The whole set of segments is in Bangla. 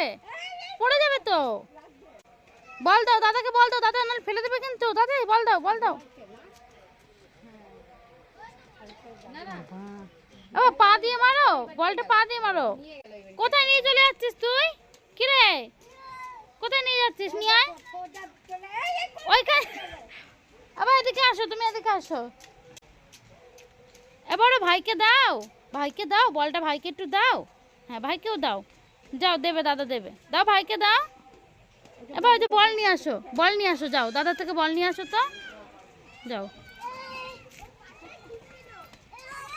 যাবে? পড়ে যাবে তো। বল দাও, দাদাকে বল দাও, দাদা নাহলে ফেলে দেবে কিন্তু। দাদা, বল দাও বল দাও। ও পা দিয়ে মারো, বলটা পা দিয়ে মারো। কোথায় নিয়ে চলে যাচ্ছিস তুই? কি রে? কোথায় নিয়ে যাচ্ছিস? নিয়ে আয়। ওইখানে। আবার এদিকে আসো, তুমি এদিকে আসো। এবারে ভাইকে দাও ভাইকে দাও, বলটা ভাইকে একটু দাও। হ্যাঁ ভাইকেও দাও। যাও, দেবে, দাদা দেবে। দাও ভাইকে দাও। এবার যে বল নিয়ে আসো, বল নিয়ে আসো, যাও। দাদা থেকে বল নিয়ে আসো তো। যাও।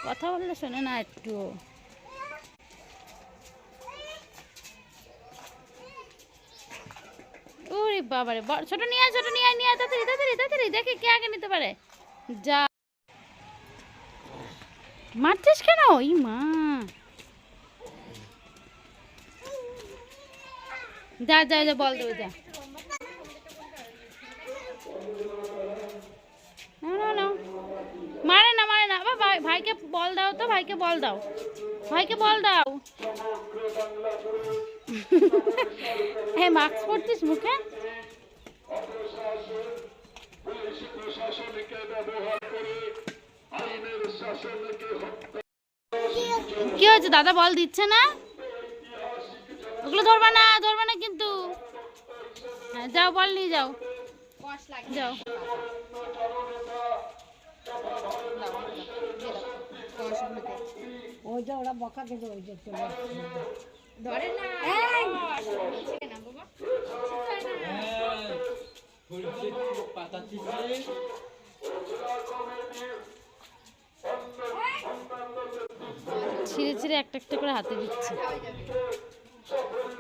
কথা বললে শোনে না একটু। ওরে বাবারে ছোট নিয়ে ছোট নিয়ে নিয়ে তাড়াতাড়ি তাড়াতাড়ি তাড়াতাড়ি, দেখি কে আগে নিতে পারে। যা। মারছিস কেন? ওই মা। যা যা যা, বল দেবে যা। মারে না মারে না। ভাই ভাইকে বল দাও তো, ভাইকে বল দাও। ভাইকে বল দাও। হ্যাঁ মাস্ক পরছিস মুখে? কি হয়েছে? দাদা বল দিচ্ছে না? ওগুলো ধরবা না ধরবা না যাও বল নিয়ে যাও। যাও। ওই যে ওরা বকা কিন্তু ওই যে চলে ধরে না। এই! ছিঁড়ে ছিঁড়ে একটা একটা করে হাতে দিচ্ছে। হয়ে